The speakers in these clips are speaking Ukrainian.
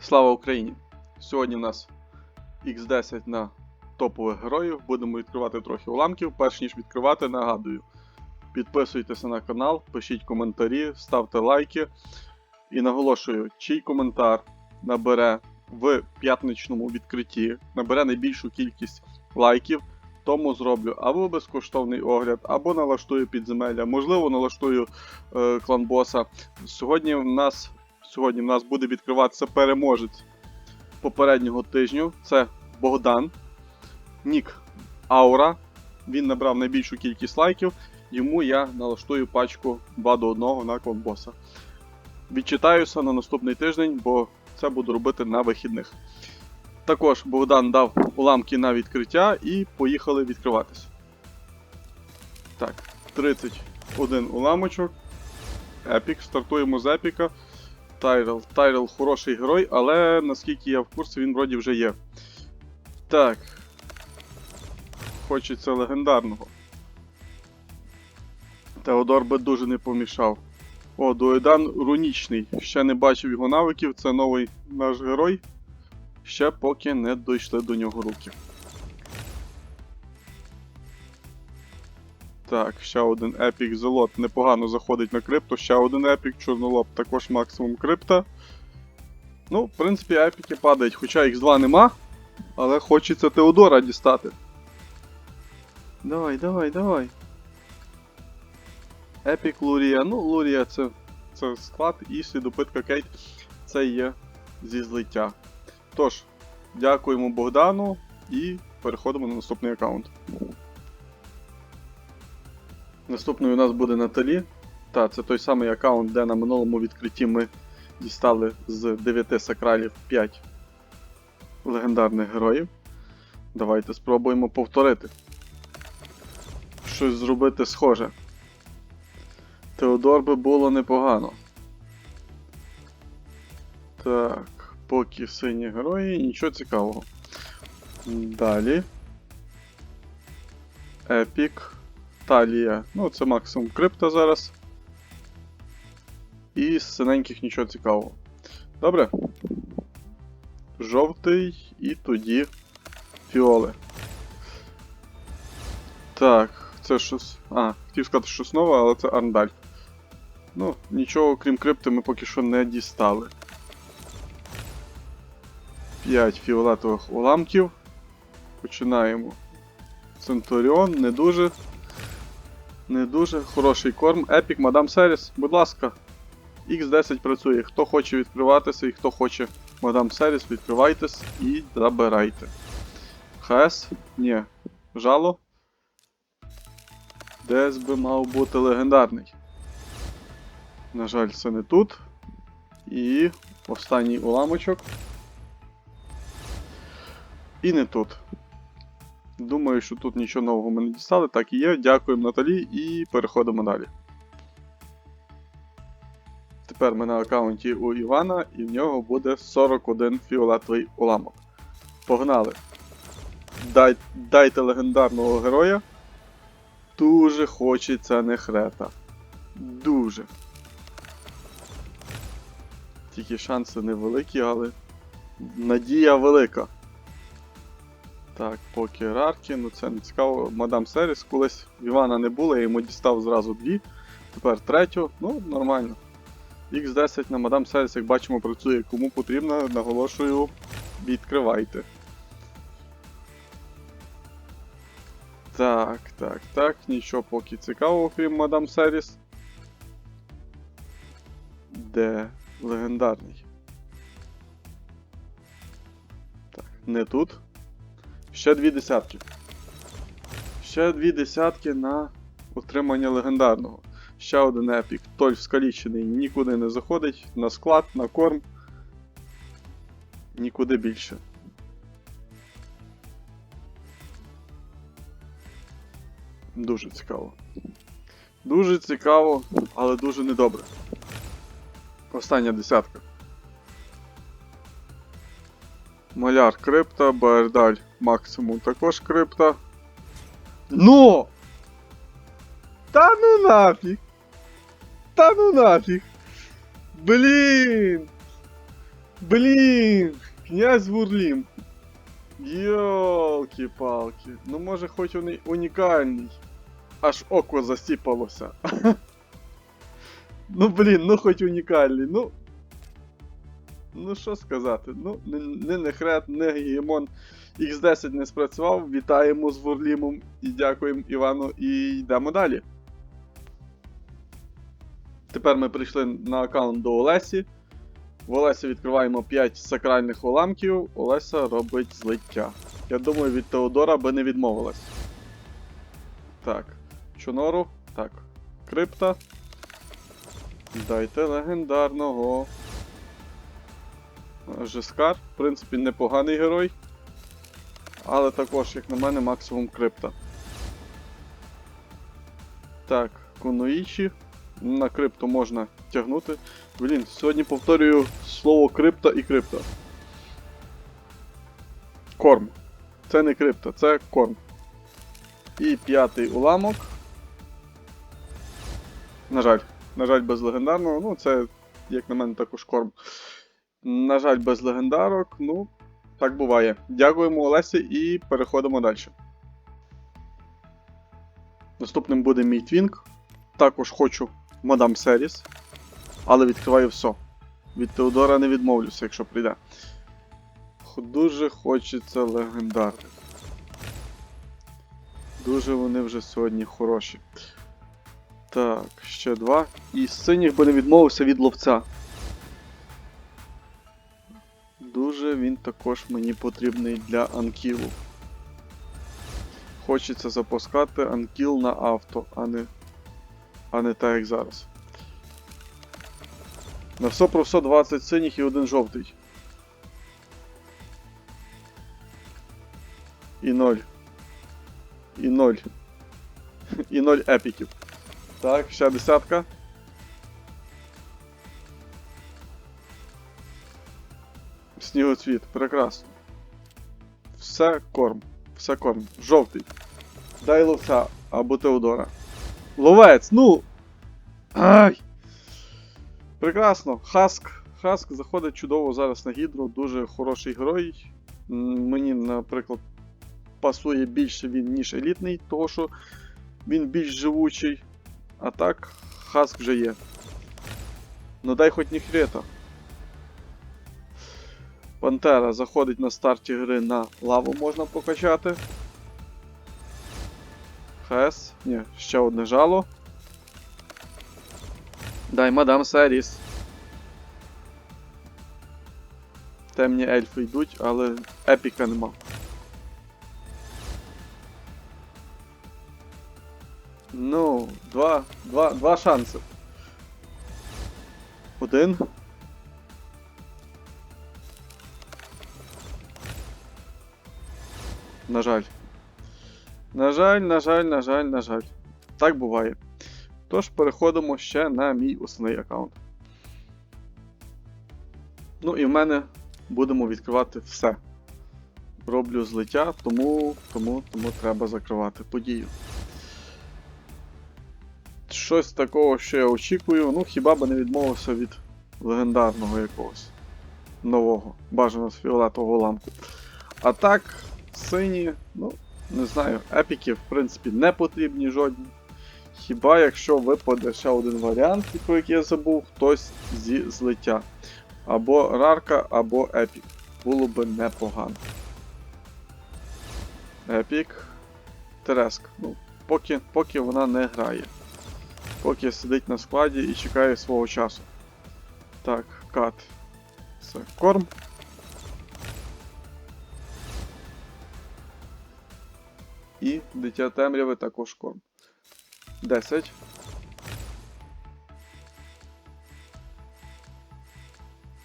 Слава Україні! Сьогодні в нас X10 на топових героїв. Будемо відкривати трохи уламків. Перш ніж відкривати, нагадую. Підписуйтеся на канал, пишіть коментарі, ставте лайки. І наголошую, чий коментар набере в п'ятничному відкритті, набере найбільшу кількість лайків, тому зроблю або безкоштовний огляд, або налаштую підземелля, можливо, налаштую е, клан боса. Сьогодні в нас Сьогодні в нас буде відкриватися переможець попереднього тижню. Це Богдан. Нік Аура. Він набрав найбільшу кількість лайків. Йому я налаштую пачку 2 до 1 на конбоса. Відчитаюся на наступний тиждень, бо це буду робити на вихідних. Також Богдан дав уламки на відкриття і поїхали відкриватися. Так, 31 уламочок. Епік. Стартуємо з епіка. Тайрел. Тайрел хороший герой, але наскільки я в курсі, він вроді вже є. Так. Хочеться легендарного. Теодор би дуже не помішав. О, Дуедан рунічний. Ще не бачив його навиків, це новий наш герой. Ще поки не дійшли до нього руки. Так, ще один епік зелот непогано заходить на крипто, ще один епік, чорнолоб також максимум крипта. Ну, в принципі, епіки падають, хоча Х2 нема, але хочеться Теодора дістати. Давай, давай, давай. Епік Лурія. Ну, Лурія це, це склад, і слідопитка Кейт це є зі злиття. Тож, дякуємо Богдану і переходимо на наступний аккаунт. Наступною у нас буде Наталі. Та, це той самий аккаунт, де на минулому відкритті ми дістали з 9 сакралів 5 легендарних героїв. Давайте спробуємо повторити. Щось зробити схоже. Теодор би було непогано. Так, поки сині герої, нічого цікавого. Далі. Епік. Талія. Ну, це максимум крипта зараз. І з синеньких нічого цікавого. Добре. Жовтий і тоді фіоли. Так, це щось. А, хотів сказати щось нове, але це Арндаль. Ну, нічого крім крипти ми поки що не дістали. 5 фіолетових уламків. Починаємо. Центуріон, не дуже. Не дуже хороший корм. Епік, мадам Серіс, будь ласка. X10 працює. Хто хоче відкриватися і хто хоче мадам Серіс, відкривайтесь і забирайте. ХС? Ні. Жало. Десь би мав бути легендарний. На жаль, це не тут. І останній уламочок. І не тут. Думаю, що тут нічого нового ми не дістали. Так і є. Дякуємо Наталі і переходимо далі. Тепер ми на аккаунті у Івана і в нього буде 41 фіолетовий уламок. Погнали! Дай, дайте легендарного героя. Дуже хочеться нехрета. Дуже. Тільки шанси невеликі, але надія велика. Так, поки рарки, ну це не цікаво. Мадам Серіс колись Івана не було, я йому дістав зразу дві. Тепер третю, ну, нормально. Х10 на Мадам Серіс, як бачимо, працює. Кому потрібно, наголошую, відкривайте. Так, так, так, нічого поки цікавого, крім Мадам Серіс. Де легендарний? Так, не тут. Ще дві десятки. Ще дві десятки на отримання легендарного. Ще один епік. Толь скалічений нікуди не заходить. На склад, на корм. Нікуди більше. Дуже цікаво. Дуже цікаво, але дуже недобре. Остання десятка. Маляр крипта, Баердаль максимум також крипта. Ну! Та ну нафіг! Та ну нафіг! Блін! Блін! Князь Вурлім! Йолки-палки! Ну може хоч він і унікальний. Аж око засіпалося. ну блін, ну хоч унікальний, ну. Ну що сказати? Ну, не, не Нехрет, не Гегемон X10 не спрацював. Вітаємо з Вурлімом і дякуємо Івану і йдемо далі. Тепер ми прийшли на аккаунт до Олесі. В Олесі відкриваємо 5 сакральних уламків. Олеся робить злиття. Я думаю, від Теодора би не відмовилась. Так. Чонору. Так. Крипта. Дайте легендарного. Жескар, в принципі, непоганий герой. Але також, як на мене, максимум крипта. Так, Куноїчі. На крипту можна тягнути. Блін, сьогодні повторюю слово крипта і крипта. Корм. Це не крипта, це корм. І п'ятий уламок. На жаль, на жаль, без легендарного. Ну, це, як на мене, також корм. На жаль, без легендарок. Ну, так буває. Дякуємо Олесі і переходимо далі. Наступним буде мій твінк. Також хочу мадам Серіс. Але відкриваю все. Від Теодора не відмовлюся, якщо прийде. Дуже хочеться легендарних. Дуже вони вже сьогодні хороші. Так, ще два. І з синіх би не відмовився від ловця. Дуже він також мені потрібний для анкілу. Хочеться запускати анкіл на авто, а не, а не так як зараз. На все про все 20 синіх і один жовтий. І 0. І 0. І 0 епіків. Так, ще десятка. Снігоцвіт, прекрасно. Все корм. Все корм. Жовтий. Дай ловця або Теодора. Ловець, ну! Ай! Прекрасно. Хаск. Хаск заходить чудово зараз на гідру. Дуже хороший герой. Мені, наприклад, пасує більше він, ніж елітний, того що він більш живучий. А так, Хаск вже є. Ну дай хоч ніхрета. Пантера заходить на старті гри на лаву можна покачати. Хес. Ні, ще одне жало. Дай мадам Серіс. Темні ельфи йдуть, але епіка нема. Ну, два, два, два шанси. Один. На жаль. На жаль, на жаль, на жаль, на жаль. Так буває. Тож переходимо ще на мій основний аккаунт. Ну і в мене будемо відкривати все. Роблю злиття, тому, тому, тому треба закривати подію. Щось такого, що я очікую, ну хіба би не відмовився від легендарного якогось нового, бажано з фіолетового ламку. А так, сині, ну, не знаю, епіки, в принципі, не потрібні жодні. Хіба якщо випаде ще один варіант, про який я забув, хтось зі злиття. Або рарка, або епік. Було би непогано. Епік. Тереск. Ну, поки, поки вона не грає. Поки сидить на складі і чекає свого часу. Так, кат. Це корм. І дитя темряви також корм. 10.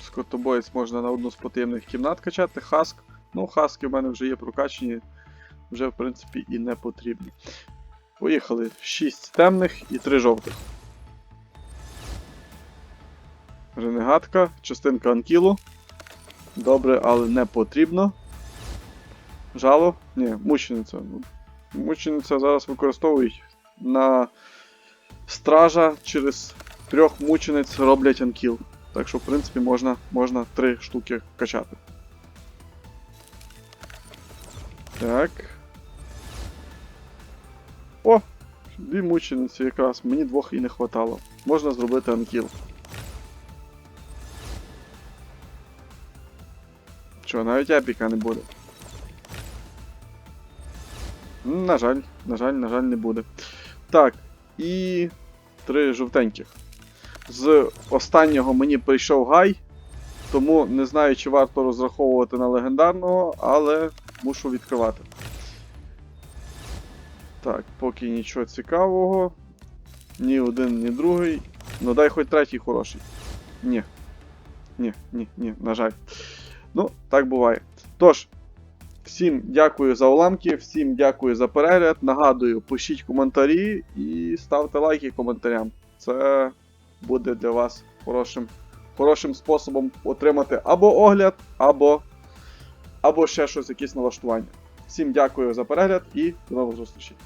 Скотобоєць можна на одну з потаємних кімнат качати. Хаск. Ну, хаски в мене вже є прокачені, вже в принципі і не потрібні. Поїхали. 6 темних і 3 жовтих. Ренегатка, частинка анкілу. Добре, але не потрібно. Жало? Ні, мучениця. Мучениця зараз використовують на стража через трьох мучениць роблять анкіл. Так що, в принципі, можна, можна три штуки качати. Так. О! Дві мучениці якраз. Мені двох і не хватало. Можна зробити анкіл. Що, навіть епіка не буде. На жаль, на жаль, на жаль, не буде. Так, і три жовтеньких. З останнього мені прийшов гай, тому не знаю, чи варто розраховувати на легендарного, але мушу відкривати. Так, поки нічого цікавого. Ні один, ні другий. Ну дай хоч третій хороший. Ні. Ні, ні, ні, на жаль. Ну, так буває. Тож, всім дякую за уламки, всім дякую за перегляд. Нагадую, пишіть коментарі і ставте лайки коментарям. Це буде для вас хорошим, хорошим способом отримати або огляд, або, або ще щось, якісь налаштування. Всім дякую за перегляд і до нових зустрічей.